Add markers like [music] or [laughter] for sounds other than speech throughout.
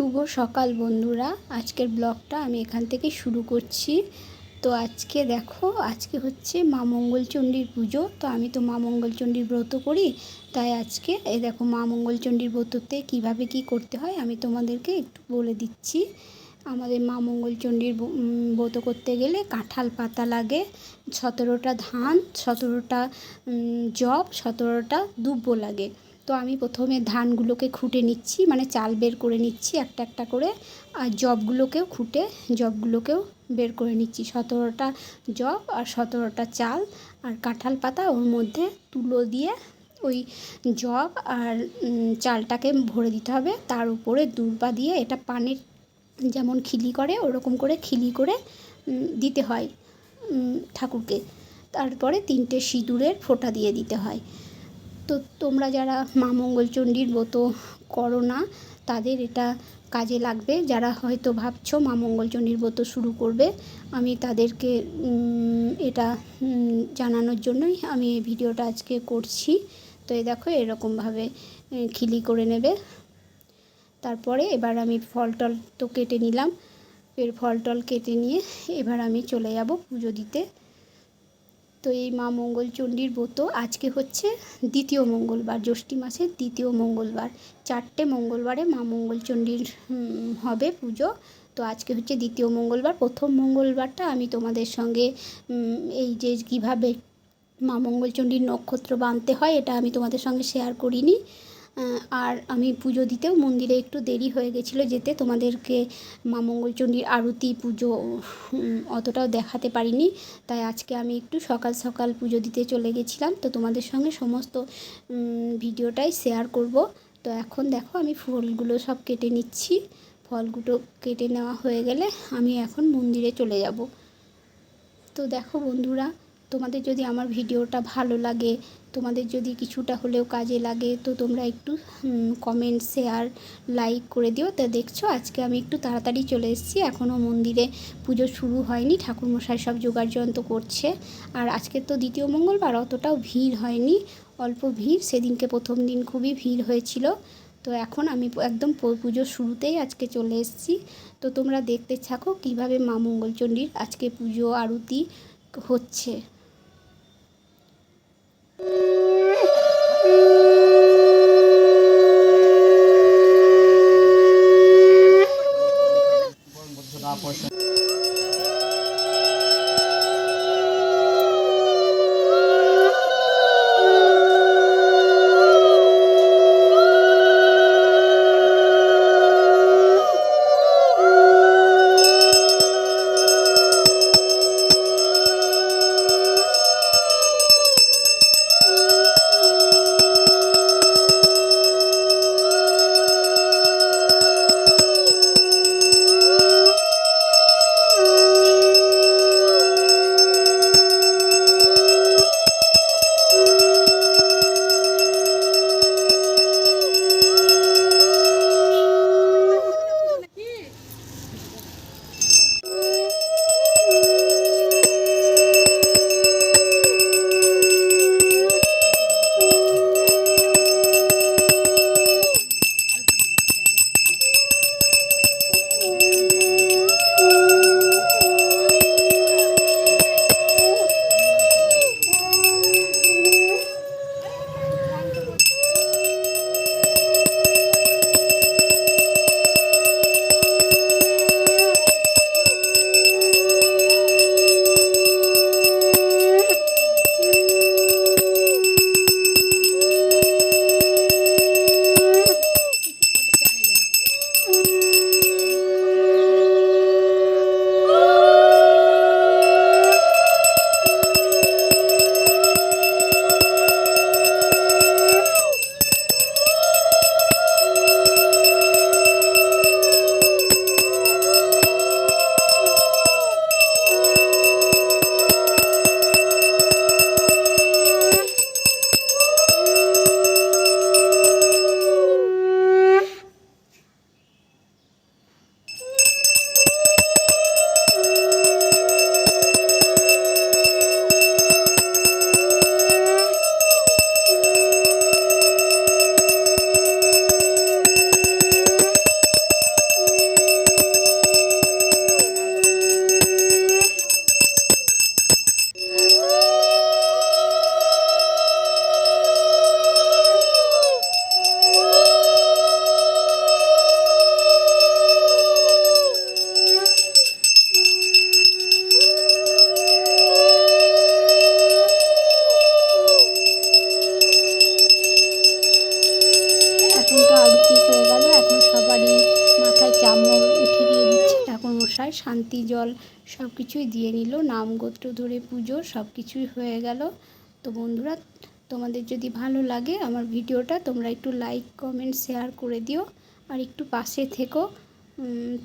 শুভ সকাল বন্ধুরা। আজকের ব্লগটা আমি এখান থেকে শুরু করছি। তো আজকে দেখো, আজকে হচ্ছে মা মঙ্গলচণ্ডীর পুজো। তো আমি তো মা মঙ্গলচণ্ডীর ব্রত করি, তাই আজকে এই দেখো মা মঙ্গলচণ্ডীর ব্রততে কীভাবে কি করতে হয় আমি তোমাদেরকে একটু বলে দিচ্ছি। আমাদের মা মঙ্গলচণ্ডীর ব্রত করতে গেলে কাঁঠাল পাতা লাগে, সতেরোটা ধান, সতেরোটা জব সতেরোটা দুব্বো লাগে। তো আমি প্রথমে ধানগুলোকে খুঁটে নিচ্ছি মানে চাল বের করে নিচ্ছি একটা একটা করে, আর জবগুলোকেও খুঁটে জবগুলোকেও বের করে নিচ্ছি। সতেরোটা জব আর সতেরোটা চাল আর কাঁঠাল পাতা ওর মধ্যে তুলো দিয়ে ওই জব আর চালটাকে ভরে দিতে হবে। তার উপরে দূর্বা দিয়ে এটা পানের যেমন খিলি করে, ওরকম করে খিলি করে দিতে হয় ঠাকুরকে। তারপরে তিনটে সিঁদুরের ফোঁটা দিয়ে দিতে হয়। তো তোমরা যারা মা মঙ্গলচণ্ডীর ব্রত করো না, তাদের এটা কাজে লাগবে। যারা হয়তো ভাবছ মা মঙ্গলচণ্ডীর ব্রত শুরু করবে, আমি তাদেরকে এটা জানানোর জন্যই আমি এই ভিডিওটা আজকে করছি। তো এই দেখো, এরকমভাবে খিলি করে নেবে। তারপরে এবার আমি ফল টল তো কেটে নিলাম। এর ফল টল কেটে নিয়ে এবার আমি চলে যাব পুজো দিতে। তো এই মা মঙ্গলচণ্ডীর ব্রত আজকে হচ্ছে দ্বিতীয় মঙ্গলবার, জ্যৈষ্ঠী মাসের দ্বিতীয় মঙ্গলবার। চারটে মঙ্গলবারে মা মঙ্গলচণ্ডীর চণ্ডীর হবে পুজো। তো আজকে হচ্ছে দ্বিতীয় মঙ্গলবার। প্রথম মঙ্গলবারটা আমি তোমাদের সঙ্গে এই যে কীভাবে মা মঙ্গলচণ্ডীর নক্ষত্র বাঁধতে হয়, এটা আমি তোমাদের সঙ্গে শেয়ার করিনি। আর আমি পুজো দিতেও মন্দিরে একটু দেরি হয়ে গেছিল যেতে। তোমাদেরকে মা মঙ্গলচণ্ডীর আরতি, পুজো অতটাও দেখাতে পারিনি। তাই আজকে আমি একটু সকাল সকাল পুজো দিতে চলে গেছিলাম। তো তোমাদের সঙ্গে সমস্ত ভিডিওটাই শেয়ার করব। তো এখন দেখো আমি ফুলগুলো সব কেটে নিচ্ছি। ফলগুলো কেটে নেওয়া হয়ে গেলে আমি এখন মন্দিরে চলে যাব। তো দেখো বন্ধুরা তোমাদের যদি আমার ভিডিওটা ভালো লাগে, তোমাদের যদি কিছুটা হলেও কাজে লাগে, তো তোমরা একটু কমেন্ট শেয়ার লাইক করে দিও। তা দেখছ, আজকে আমি একটু তাড়াতাড়ি চলে এসেছি। এখনও মন্দিরে পুজো শুরু হয়নি, ঠাকুরমশাই সব জোগাড়যন্ত্র করছে। আর আজকে তো দ্বিতীয় মঙ্গলবার, অতটাও ভিড় হয়নি, অল্প ভিড়। সেদিনকে প্রথম দিন খুবই ভিড় হয়েছিল। তো এখন আমি একদম পুজোর শুরুতেই আজকে চলে এসেছি। তো তোমরা দেখতে থাকো কীভাবে মা মঙ্গলচণ্ডীর আজকে পুজো আরতি হচ্ছে। you [laughs] হয় শান্তি, জল সব কিছুই দিয়ে নিল, নাম গোত্র ধরে পুজো সব কিছুই হয়ে গেল। তো বন্ধুরা, তোমাদের যদি ভালো লাগে আমার ভিডিওটা, তোমরা একটু লাইক কমেন্ট শেয়ার করে দিও আর একটু পাশে থেকো।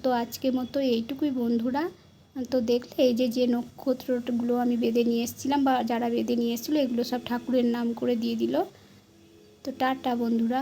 তো আজকে মতো এইটুকুই বন্ধুরা। তো দেখলে এই যে যে নক্ষত্রগুলো আমি বেঁধে নিয়ে এসেছিলাম বা যারা বেঁধে নিয়ে এসেছিল, এগুলো সব ঠাকুরের নাম করে দিয়ে দিল। তো টাটা বন্ধুরা।